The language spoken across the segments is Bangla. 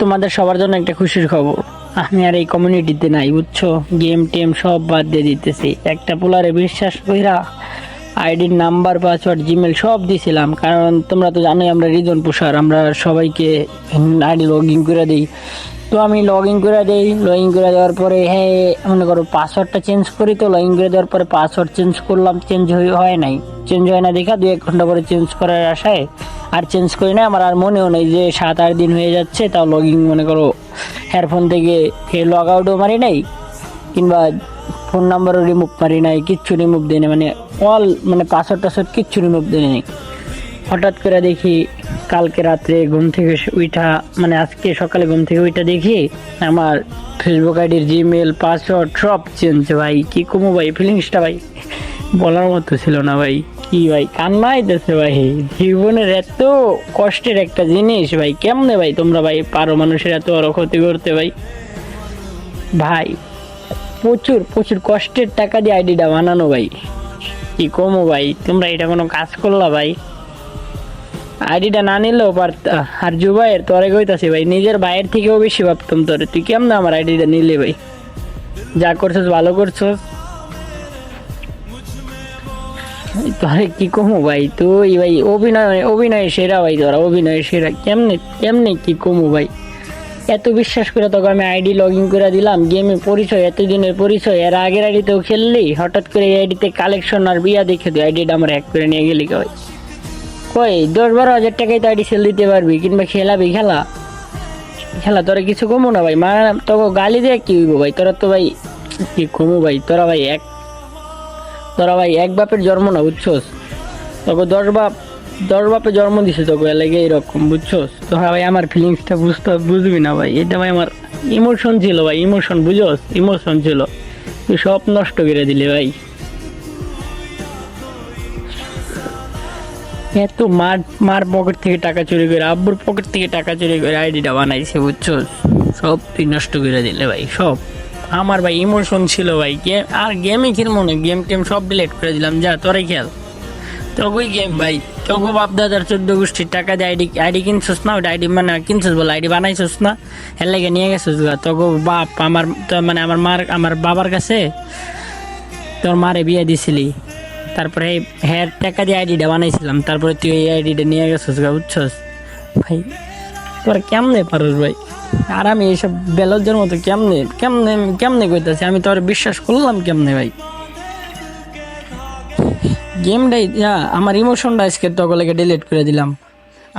তোমাদের সবার জন্য একটা খুশির খবর। আমি আর এই কমিউনিটিতে নাই, বুঝছ? গেম টেম সব বাদ দিয়ে দিতেছি। একটা পোলারে বিশ্বাস কইরা আইডির নাম্বার পাসওয়ার্ড জিমেল সব দিছিলাম। কারণ তোমরা তো জানোই আমরা রিজন পোষার, আমরা সবাইকে আইডি লগ ইন করে দিই। তো আমি লগ ইন করে দিই। লগ ইন করে দেওয়ার পরে হ্যাঁ মনে করো পাসওয়ার্ডটা চেঞ্জ করি তো লগ ইন করে দেওয়ার পরে পাসওয়ার্ড চেঞ্জ করলাম চেঞ্জ হয় নাই। চেঞ্জ হয় না দেখা দু এক ঘণ্টা পরে চেঞ্জ করার আশায়। আর চেঞ্জ করি না আমার আর মনেও নেই যে সাত আট দিন হয়ে যাচ্ছে, তাও লগ ইন মনে করো হেয়ারফোন থেকে লগ আউটও মারি নাই, কিংবা ফোন নাম্বারও রিমুভ মারি নাই, কিচ্ছু রিমুভ দিই মানে অল মানে পাসওয়ার্ড টাসওয়ার্ড কিচ্ছু রিমুভ দিই নাই। হঠাৎ করে দেখি কালকে রাত্রে ঘুম থেকে উইঠা মানে আজকে সকালে ঘুম থেকে উইঠা দেখি আমার ফেসবুক আইডির জিমেল পাসওয়ার্ড সব চেঞ্জ ভাই। কি কমো ভাই ফিলিংসটা ভাই? বলার মতো ছিল না ভাই। কি ভাই কান্না আইতেছে ভাই। জীবনের এত কষ্টের একটা জিনিস ভাই। কেমনে ভাই তোমরা ভাই পারো মানুষের এত বড় ক্ষতি করতে ভাই? ভাই, প্রচুর প্রচুর কষ্টের টাকা দিয়ে আইডিটা বানানো ভাই। কি কমো ভাই, তোমরা এটা কোনো কাজ করলা ভাই? আইডিটা না নিলেও পারতা আর জুবাইয়ের তোরে কইতাছি ভাই, নিজের ভাইয়ের থেকেও বেশি ভাবতাম তোরে। তুই কেমন আমার আইডিটা নিলে ভাই? যা করছস, ভালো করছস। তোরে কি কমু ভাই? তুই ভাই, অভিনয় অভিনয় সেরা ভাই তোরা, অভিনয় সেরা। কেমনে কেমনে কি কমু ভাই? এত বিশ্বাস করে তোকে আমি আইডি লগ ইন করে দিলাম, গেমে পরিচয়, এতদিনের পরিচয়, এর আগের আইডিতেও খেললি? হঠাৎ করে এই আইডিতে কালেকশন আর বিয়া দেখে তুই আইডিটা আমার হ্যাক করে নিয়ে গেলি কই কই, দশ বারো হাজার টাকায় তো আইডি সেল দিতে পারবি, কিংবা খেলাবি, খেলা। খেলা, তোরা কিছু কমো না ভাই, মা, তোকে গালি দিয়ে কি হইব ভাই? তোরা তো ভাই, কি কমো ভাই? তোরা ভাই এক, তোরা ভাই এক বাপের জন্ম না, বুঝছোস? তোকে দশ বাপ, দশ বাপে জন্ম দিছে তোকে এলাকে এরকম, বুঝছোস? তোরা ভাই, আমার ফিলিংসটা বুঝতে, বুঝবি না ভাই, এটা ভাই আমার ইমোশন ছিল ভাই ইমোশন বুঝোস ইমোশন ছিল। তুই সব নষ্ট করে দিলি ভাই। এত মার মার পকেট থেকে টাকা চুরি করে, আব্বুর পকেট থেকে টাকা চুরি করে আইডিটা বানাইছে বুঝছ সব তুই নষ্ট করে দিলে ভাই, সব। আমার ভাই ইমোশন ছিল ভাই গেম আর গেমই খেলব না গেম টেম সব ডিলেট করে দিলাম, যা তোরাই খেল তোকে গেম ভাই তোকে বাপ দাদার চোদ্দ গোষ্ঠীর টাকা দিয়ে আইডি আইডি কিনছিস না? ওটা আইডি মানে কিনছিস বলে আইডি বানাইছিস না? এর লাগে নিয়ে গেছিস গা তোকে বাপ, আমার মানে আমার মার, আমার বাবার কাছে তোর মারে বিয়ে দিছিলি। তারপরে হেয়ার টাকা দিয়ে আইডিটা বানাইছিলাম, তারপরে তুই এই আইডিটা নিয়ে গেছিস গা, বুঝছস? ভাই, তোর কেমনে পারস ভাই? আর আমি এইসব বেলজ্জের মতো কেমনে কেমনে কেমনে কইতাছি? আমি তোর বিশ্বাস করলাম কেমনে ভাই? গেমটাই আমার ইমোশনটা আজকে তকলেকে ডিলিট করে দিলাম।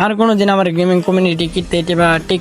আর কোনো দিন আমার গেমিং কমিউনিটি কিনতে বা টিক